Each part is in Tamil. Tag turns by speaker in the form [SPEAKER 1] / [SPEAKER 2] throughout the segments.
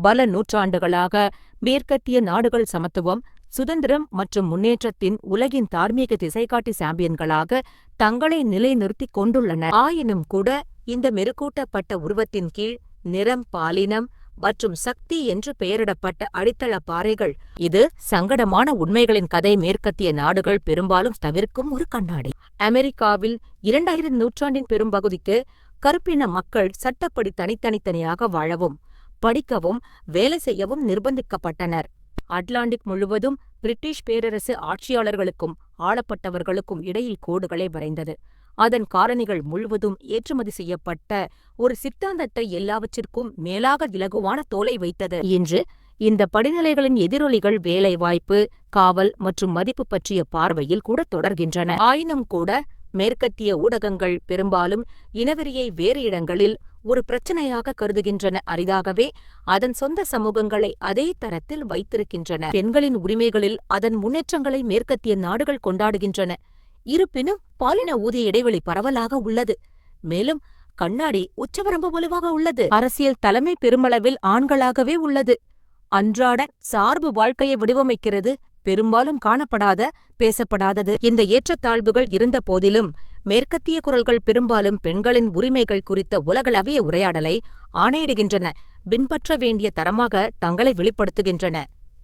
[SPEAKER 1] பல நூற்றாண்டுகளாக மேற்கத்திய நாடுகள் சமத்துவம், சுதந்திரம் மற்றும் முன்னேற்றத்தின் உலகின் தார்மீக திசைகாட்டி சாம்பியன்களாக தங்களை நிலைநிறுத்திக் கொண்டுள்ளன. ஆயினும்கூட, இந்த மெருகூட்டப்பட்ட உருவத்தின் கீழ் நிறம், பாலினம் மற்றும் சக்தி என்று பெயரிடப்பட்ட அடித்தளப் பாறைகள் இது சங்கடமான உண்மைகளின் கதை மேற்கத்திய நாடுகள் பெரும்பாலும் தவிர்க்கும் ஒரு கண்ணாடி. அமெரிக்காவில் இரண்டாயிரம் நூற்றாண்டின் பெரும்பகுதிக்கு கருப்பின மக்கள் சட்டப்படி தனித்தனித்தனியாக வாழவும், படிக்கவும், வேலை செய்யவும் நிர்பந்திக்கப்பட்டனர். அட்லாண்டிக் முழுவதும் பிரிட்டிஷ் பேரரசு ஆட்சியாளர்களுக்கும் ஆளப்பட்டவர்களுக்கும் இடையில் கோடுகளை வரைந்தது, அதன் காரணிகள் முழுவதும் ஏற்றுமதி செய்யப்பட்ட ஒரு சித்தாந்தத்தை எல்லாவற்றிற்கும் மேலாக இலகுவான தோலை வைத்தது. இன்று, இந்த படிநிலைகளின் எதிரொலிகள் வேலைவாய்ப்பு, காவல் மற்றும் மதிப்பு பற்றிய பார்வையில் கூட தொடர்கின்றன. ஆயினும்கூட, மேற்கத்திய ஊடகங்கள் பெரும்பாலும் இனவெறியை வேறு இடங்களில் ஒரு பிரச்சனையாக கருதுகின்றன, அரிதாகவே அதன் சொந்த சமூகங்களை அதே தரத்தில் வைத்திருக்கின்றன. பெண்களின் உரிமைகளில் அதன் முன்னேற்றங்களை மேற்கத்திய நாடுகள் கொண்டாடுகின்றன, இருப்பினும் பாலின ஊதிய இடைவெளி பரவலாக உள்ளது, மேலும் கண்ணாடி உச்சவரம்பு வலுவாக உள்ளது. அரசியல் தலைமை பெருமளவில் ஆண்களாகவே உள்ளது, அன்றாட சார்பு வாழ்க்கையை வடிவமைக்கிறது பெரும்பாலும் காணப்படாத, பேசப்படாதது. இந்த ஏற்றத்தாழ்வுகள் இருந்தபோதிலும், மேற்கத்திய குரல்கள் பெரும்பாலும் பெண்களின் உரிமைகள் குறித்த உலகளவிய உரையாடலை ஆணையிடுகின்றன, பின்பற்ற வேண்டிய தரமாக தங்களை வெளிப்படுத்துகின்றன.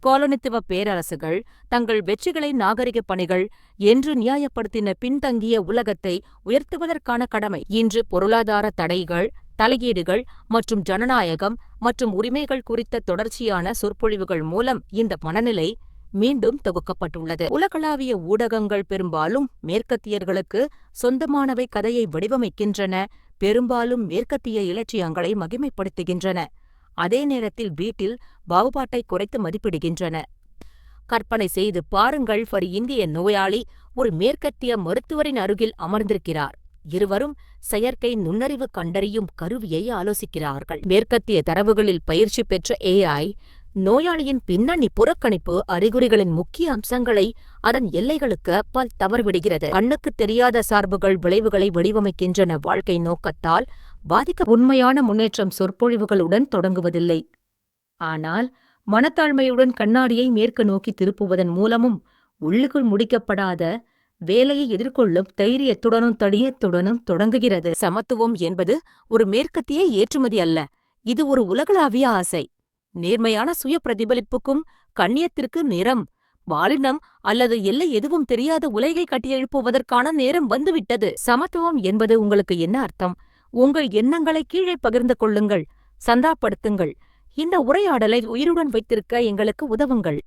[SPEAKER 1] காலனித்துவ பேரரசுகள் தங்கள் வெற்றிகளை நாகரிகப் பணிகள் என்று நியாயப்படுத்தின பின்தங்கிய உலகத்தை உயர்த்துவதற்கான கடமை. இன்று பொருளாதார தடைகள், தலையீடுகள் மற்றும் ஜனநாயகம் மற்றும் உரிமைகள் குறித்த தொடர்ச்சியான சொற்பொழிவுகள் மூலம் இந்த மனநிலை மீண்டும் தொகுக்கப்பட்டுள்ளது. உலகளாவிய ஊடகங்கள் பெரும்பாலும் மேற்கத்தியர்களுக்கு சொந்தமானவை கதையை வடிவமைக்கின்றன, பெரும்பாலும் மேற்கத்திய இலட்சியங்களை மகிமைப்படுத்துகின்றன, அதே நேரத்தில் வீட்டில் பாகுபாட்டை குறைத்து மதிப்பிடுகின்றன. கற்பனை செய்து பாருங்கள் ஒரு இந்திய நோயாளி ஒரு மேற்கத்திய மருத்துவரின் அருகில் அமர்ந்திருக்கிறார். இருவரும் செயற்கை நுண்ணறிவு கண்டறியும் கருவியை ஆலோசிக்கிறார்கள். மேற்கத்திய தரவுகளில் பயிற்சி பெற்ற ஏ.ஐ. நோயாளியின் பின்னணி புறக்கணிப்பு அறிகுறிகளின் முக்கிய அம்சங்களை அதன் எல்லைகளுக்கு அப்பால் தவறவிடுகிறது. கண்ணுக்குத் தெரியாத சார்புகள் விளைவுகளை வடிவமைக்கின்றன வாழ்க்கை நோக்கத்தால் பாதிக்க உண்மையான முன்னேற்றம் சொற்பொழிவுகளுடன் தொடங்குவதில்லை, ஆனால் மனத்தாழ்மையுடன் கண்ணாடியை மேற்கு நோக்கி திருப்புவதன் மூலமும், உள்ளுக்குள் முடிக்கப்படாத வேலையை எதிர்கொள்ளும் தைரியத்துடனும் தடியத்துடனும் தொடங்குகிறது. சமத்துவம் என்பது ஒரு மேற்கத்திய ஏற்றுமதி அல்ல, இது ஒரு உலகளாவிய ஆசை. நேர்மையான சுய பிரதிபலிப்புக்கும் கண்ணியத்திற்கு நிறம், பாலினம் அல்லது எல்லை எதுவும் தெரியாத உலகை கட்டியெழுப்புவதற்கான நேரம் வந்துவிட்டது. சமத்துவம் என்பது உங்களுக்கு என்ன அர்த்தம்? உங்கள் எண்ணங்களை கீழே பகிர்ந்து கொள்ளுங்கள், சந்தாப்படுத்துங்கள், இந்த உரையாடலை உயிருடன் வைத்திருக்க எங்களுக்கு உதவுங்கள்.